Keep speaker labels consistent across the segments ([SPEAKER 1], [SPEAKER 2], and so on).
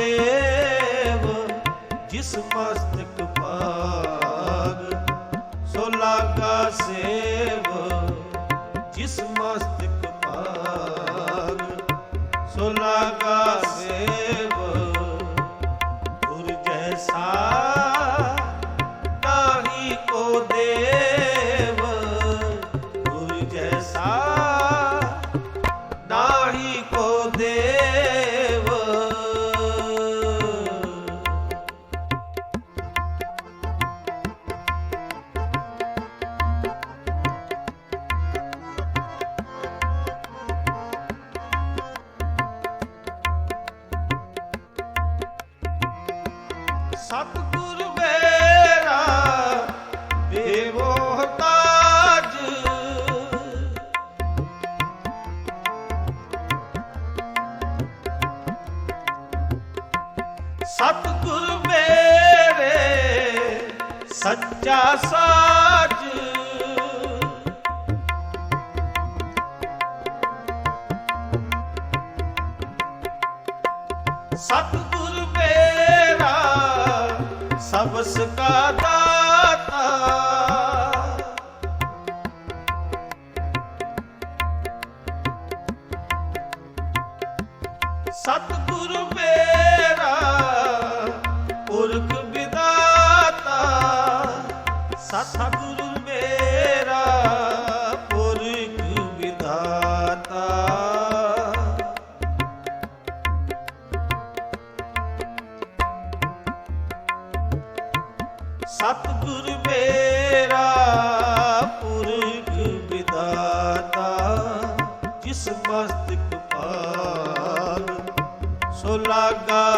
[SPEAKER 1] de ਸਤਿਗੁਰ ਮੇਰਾ ਦੇਵੋ ਤਾਜ ਮੇਰੇ ਸੱਚਾ ਸਾਜ। ਸਤਿਗੁਰ ਮੁਸਕਾਦਾ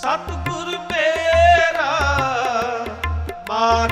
[SPEAKER 1] ਸਤਿਗੁਰ ਮੇਰਾ ਮਾਰ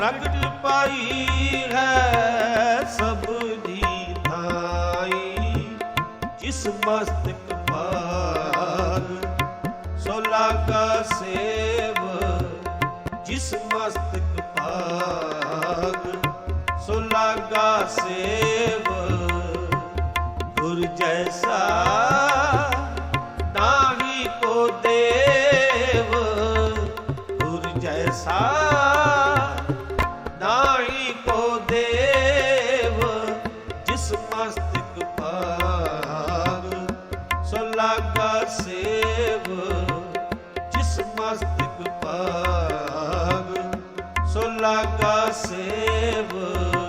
[SPEAKER 1] ਪ੍ਰਗਟ ਹੈ ਜਿਸ ਮਸਤਕ ਜਿਸ ਮਸਤਕ ਭਾਗ ਸੋਲਾ ਕਾ ਸੇਵ ਬਾਬਾ ਜਿਸ ਮਸਤਕ ਪਾਗ ਸੋ ਲਾਗਾ ਸੇਵ।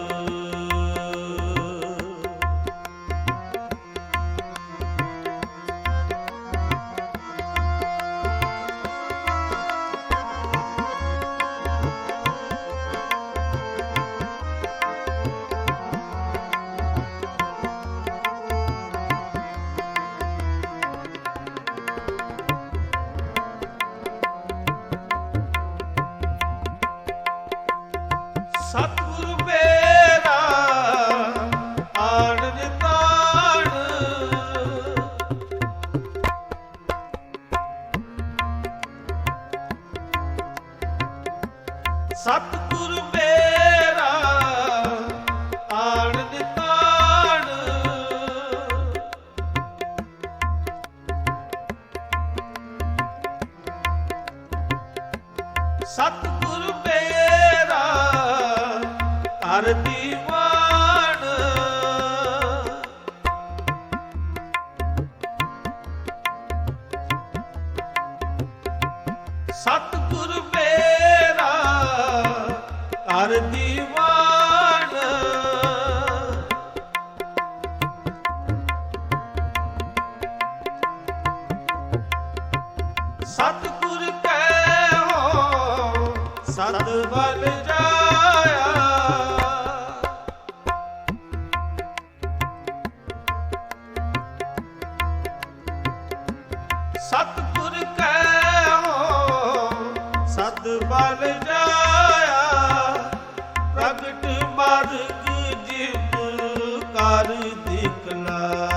[SPEAKER 1] ਸਤਿਗੁਰ ਸਤ ਜਾਇਆ। ਸਤਪੁਰ ਕੈ ਜਾਇਆ। ਪ੍ਰਗਟ ਮਾਰਗ ਜਿਵ ਕਰ ਦਿਖਲਾ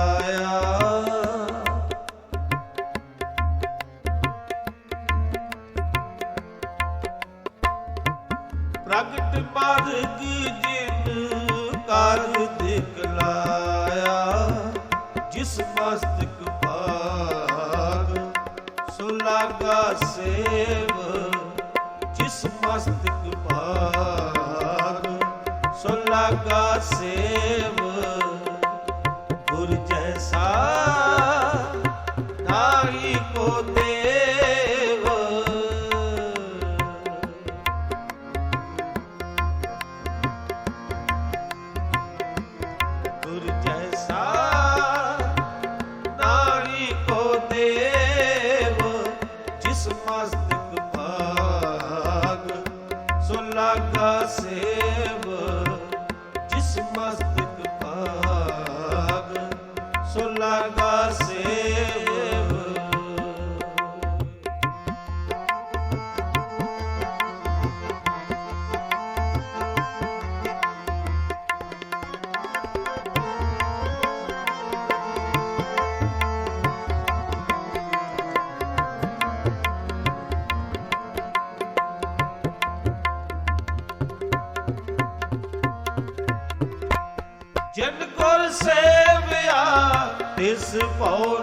[SPEAKER 1] ਸਮਸਤ ਭਾਗ ਲਗਾ ਸੇਵ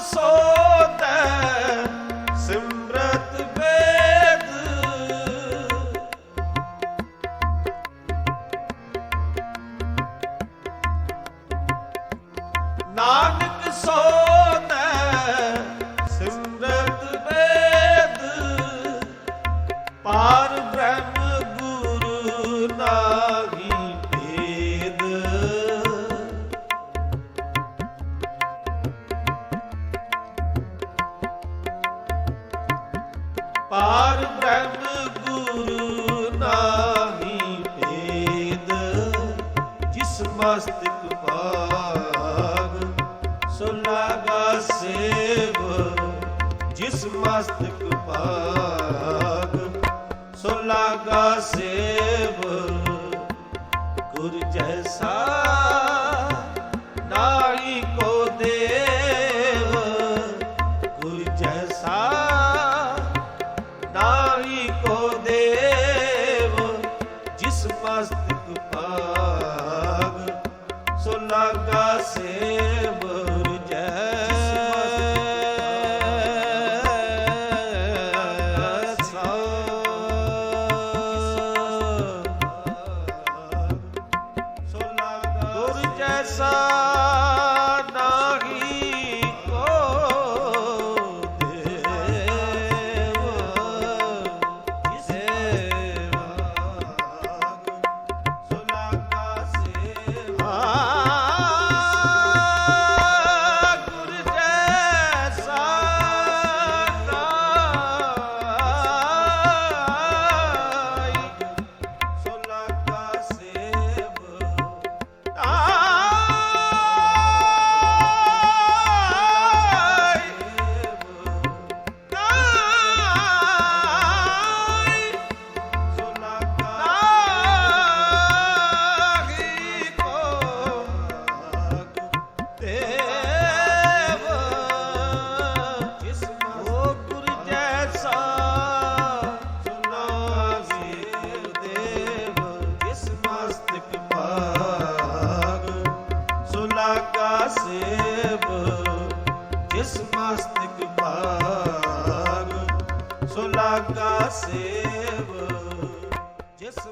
[SPEAKER 1] sou. ਪਾਗ ਸੁਲਾਗਾ ਸੇਵ, ਜਿਸ ਮਸਤਕ ਪਾਗ ਸੁਲਾਗਾ ਸੇਵ, ਗੁਰ ਜੈਸਾ ਨਾਰੀ ਕੋ ਦੇਵ, ਗੁਰ ਜੈਸਾ ਨਾਰੀ ਕੋ